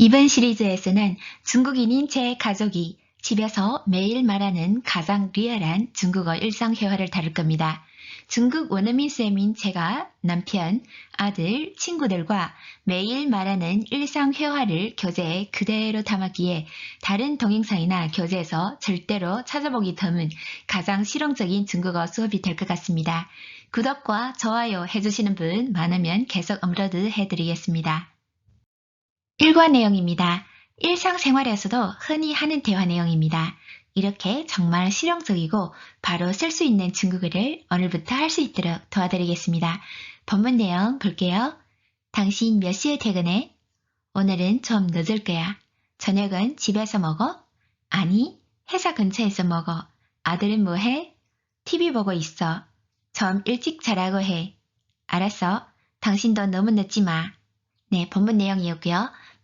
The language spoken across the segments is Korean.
이번 시리즈에서는 중국인인 제 가족이 집에서 매일 말하는 가장 리얼한 중국어 일상 회화를 다룰 겁니다. 중국 원어민 쌤인 제가 남편, 아들, 친구들과 매일 말하는 일상 회화를 교재에 그대로 담았기에 다른 동영상이나 교재에서 절대로 찾아보기 드문 가장 실용적인 중국어 수업이 될 것 같습니다. 구독과 좋아요 해주시는 분 많으면 계속 업로드 해드리겠습니다. 일과 내용입니다. 일상생활에서도 흔히 하는 대화 내용입니다. 이렇게 정말 실용적이고 바로 쓸 수 있는 중국어를 오늘부터 할 수 있도록 도와드리겠습니다. 본문 내용 볼게요. 당신 몇 시에 퇴근해? 오늘은 좀 늦을 거야. 저녁은 집에서 먹어? 아니, 회사 근처에서 먹어. 아들은 뭐 해? TV 보고 있어. 좀 일찍 자라고 해. 알았어. 당신도 너무 늦지 마. 네, 본문 내용이었고요.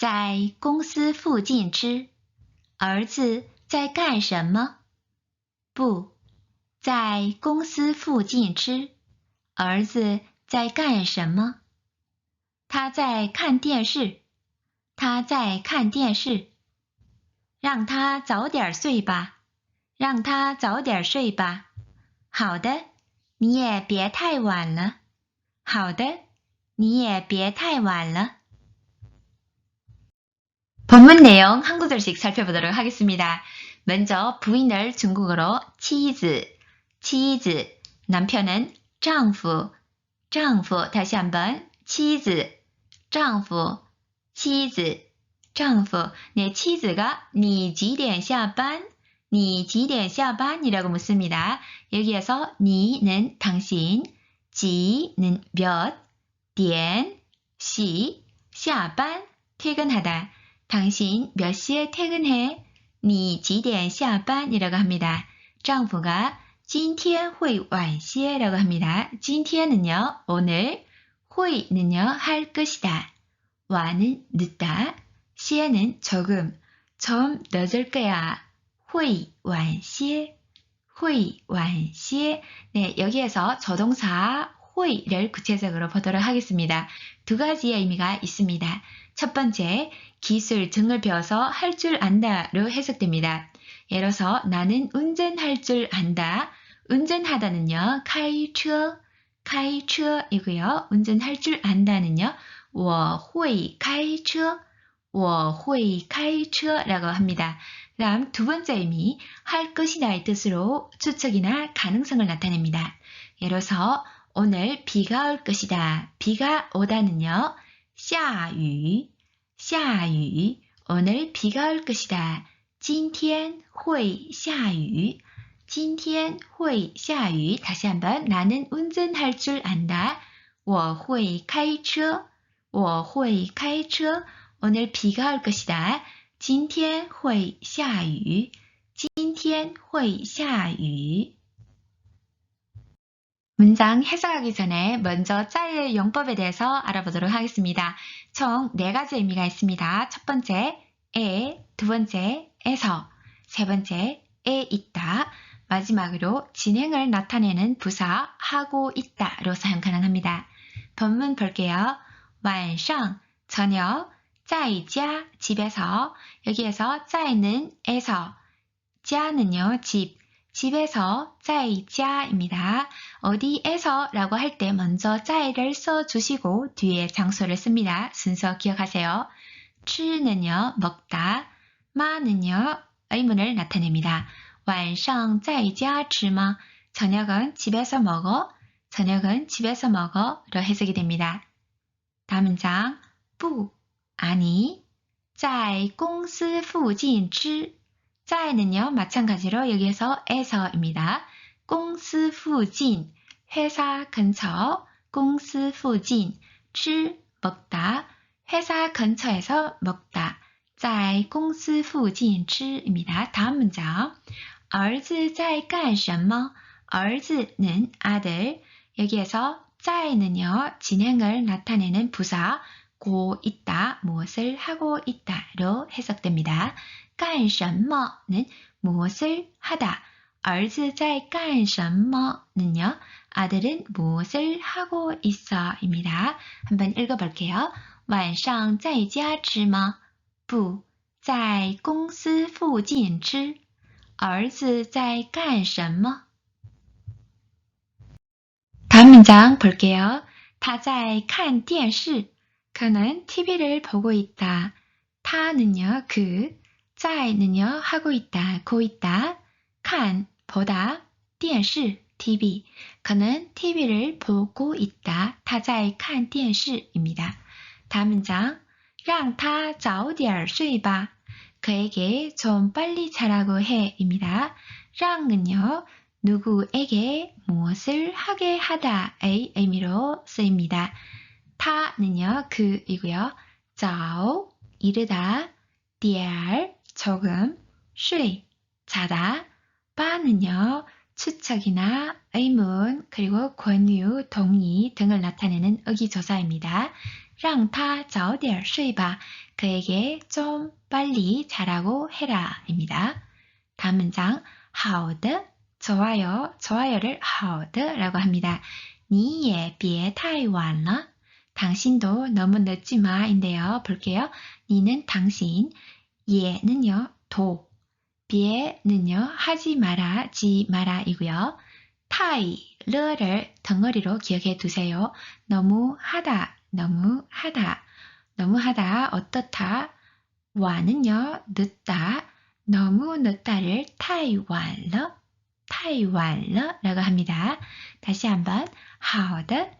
在公司附近吃。儿子在干什么？不在公司附近吃。儿子在干什么？他在看电视。他在看电视。让他早点睡吧。让他早点睡吧。好的，你也别太晚了。好的，你也别太晚了。 본문 내용 한 구절씩 살펴보도록 하겠습니다. 먼저 부인을 중국어로 치즈, 치즈, 남편은 丈夫, 丈夫, 다시 한번 치즈, 丈夫, 치즈, 丈夫. 네, 치즈가 你几点下班? 你几点下班?이라고 묻습니다. 여기에서 你는 당신, 几는 몇, 点, 시, 下班, 퇴근하다. 당신 몇 시에 퇴근해? 你几点下班?이라고 합니다. 丈夫가 今天会晚些라고 합니다. 今天은요, 오늘, 会는요, 할 것이다. 와는 늦다, 시에는 조금, 좀 늦을 거야. 会晚些,会晚些. 네, 여기에서 조동사 会를 구체적으로 보도록 하겠습니다. 두 가지의 의미가 있습니다. 첫 번째, 기술 등을 배워서 할 줄 안다로 해석됩니다. 예를 들어서 나는 운전할 줄 안다. 운전하다는요. 카이처, 카이처이고요. 운전할 줄 안다는요. 我会开车,我会开车라고 합니다. 다음 두 번째 의미, 할 것이다의 뜻으로 추측이나 가능성을 나타냅니다. 예를 들어서 오늘 비가 올 것이다. 비가 오다는요. 下雨, 下雨 오늘 비가 올 것이다. 今天会下雨.今天会下雨. 다시 한번 나는 운전할 줄 안다. 我会开车.我会开车. 오늘 비가 올 것이다. 今天会下雨.今天会下雨. 문장 해석하기 전에 먼저 짜의 용법에 대해서 알아보도록 하겠습니다. 총 네 가지 의미가 있습니다. 첫 번째, 에, 두 번째, 에서, 세 번째, 에 있다, 마지막으로 진행을 나타내는 부사 하고 있다로 사용 가능합니다. 본문 볼게요. 완상, 저녁, 짜이자, 집에서, 여기에서 짜이는 에서, 자는요, 집, 집에서 在家입니다. 어디에서 라고 할 때 먼저 짜이를 써주시고 뒤에 장소를 씁니다. 순서 기억하세요. 吃는요 먹다, 마는요 의문을 나타냅니다. 晚上在家吃吗? 저녁은 집에서 먹어, 저녁은 집에서 먹어 로 해석이 됩니다. 다음 문장 不 아니 在公司附近吃 짜에는요, 마찬가지로 여기에서 에서입니다. 公司附近, 회사 근처, 公司附近, 吃, 먹다, 회사 근처에서 먹다. 在公司附近吃입니다 다음 문장. 儿子在干什么?儿子는 아들. 여기에서 在는요 진행을 나타내는 부사 고 있다, 무엇을 하고 있다로 해석됩니다. 干什么는 무엇을 하다. 儿子在干什么는요 아들은 무엇을 하고 있어 입니다. 한번 읽어볼게요. 晚上在家吃吗？不，在公司附近吃。儿子在干什么？ 다음 문장 볼게요. 他在看电视. 그는 TV를 보고 있다. 타는요, 그, 在는요, 하고 있다, 고 있다. 칸, 보다, 电视, TV. 그는 TV를 보고 있다. 他在看电视입니다. 다음 문장. 让他早点睡吧. 그에게 좀 빨리 자라고 해. 입니다. 让은요. 누구에게 무엇을 하게 하다의 의미로 쓰입니다. 타는요. 그이고요. 早 이르다, 点 조금, 睡 자다, 바는요. 추측이나 의문, 그리고 권유, 동의 등을 나타내는 의기조사입니다. 让他早点睡吧. 그에게 좀 빨리 자라고 해라. 입니다. 다음 문장, 好的, 좋아요, 좋아요를 好的라고 합니다. 你也别太晚了. 당신도 너무 늦지 마 인데요. 볼게요. 니는 당신, 예는요, 도, 비에는요, 하지 마라, 지 마라 이고요. 타이, 르를 덩어리로 기억해 두세요. 너무 하다, 너무 하다, 너무 하다, 어떻다. 와는요, 늦다, 너무 늦다를 타이완러, 타이완러라고 합니다. 다시 한번, 好的,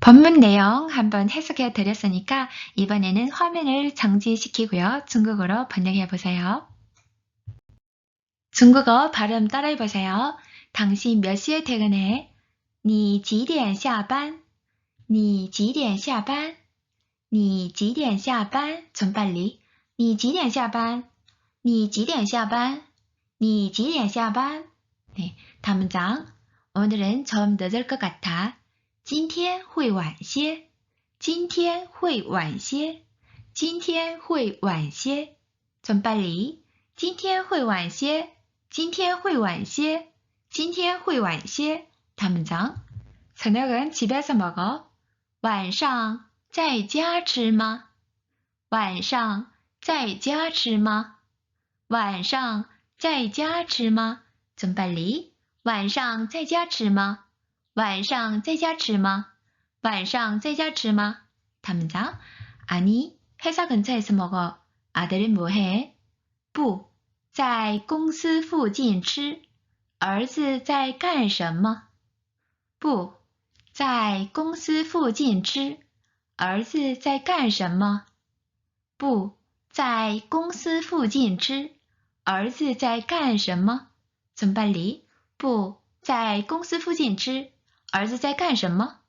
본문 내용 한번 해석해 드렸으니까 이번에는 화면을 정지시키고요. 중국어로 번역해 보세요. 중국어 발음 따라해 보세요. 당신 몇 시에 퇴근해? 你几点下班?你几点下班?你几点下班? 좀 빨리. 你几点下班?你几点下班?你几点下班? 네, 다음 문장. 오늘은 좀 늦을 것 같아. 今天会晚些.今天会晚些.今天会晚些. 좀 빨리. 今天会晚些.今天会晚些.今天会晚些. 다음 문장. 저녁은 집에서 먹어. 晚上在家吃吗?晚上在家吃吗?晚上在家吃吗？怎빨 리？ 晚上在家吃吗？ 晚上在家吃吗？晚上在家吃吗？他们讲，아니회사근처에서먹어아들은뭐 해？ 不，在公司附近吃。儿子在干什么？不，在公司附近吃。儿子在干什么？不，在公司附近吃。儿子在干什么？怎么办理？不在公司附近吃。 儿子在干什么？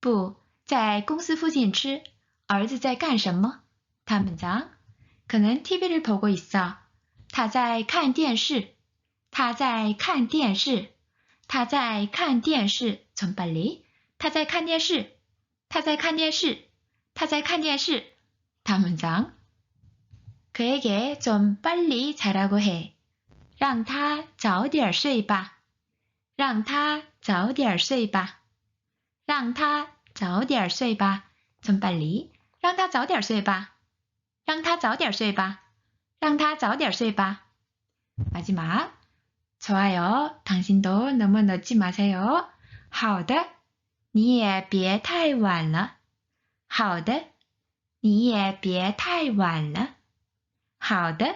不在公司附近吃。儿子在干什么？他们讲，可能 TV를 보고 있어。 他在看电视。他在看电视。他在看电视。怎么办理？他在看电视。他在看电视。他在看电视。他们讲。 그에게 좀 빨리 자라고 해. 让他早点睡吧.让他 早点睡吧.让他早点睡吧.좀 빨리. 让他早点睡吧.让他早点睡吧.让他早点睡吧. 마지막. 좋아요. 당신도 너무 늦지 마세요. 好的.你也别太晚了.好的.你也别太晚了.好的，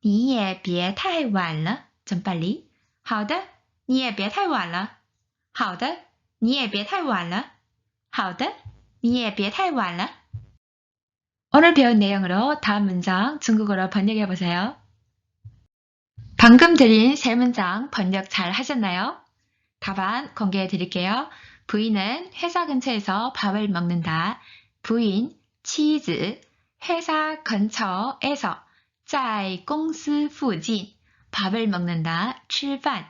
你也别太晚了. 좀 빨리. 好的,你也别太晚了. 好的,你也别太晚了.好的,你也别太晚了. 오늘 배운 내용으로 다음 문장 중국어로 번역해 보세요. 방금 들린 세 문장 번역 잘 하셨나요? 답안 공개해 드릴게요. 부인은 회사 근처에서 밥을 먹는다. 부인, 치즈, 회사 근처에서 在公司附近 밥을 먹는다. 吃饭.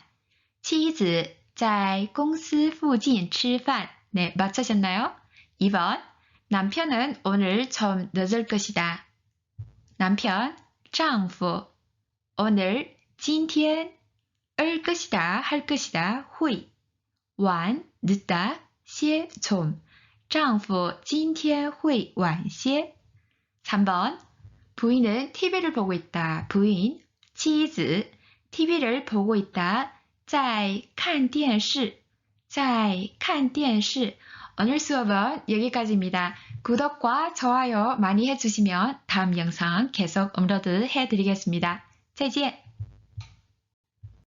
치즈, 在公司附近吃饭. 네, 맞추셨나요? 2번. 남편은 오늘 좀 늦을 것이다. 남편, 丈夫. 오늘, 今天, 을 것이다, 할 것이다, 会.晚, 늦다, 些, 좀. 丈夫今天会晚些. 3번. 부인은 TV를 보고 있다. 부인, 妻子, TV를 보고 있다. 在看电视.在看电视. 오늘 수업은 여기까지입니다. 구독과 좋아요 많이 해주시면 다음 영상 계속 업로드 해드리겠습니다. 再见.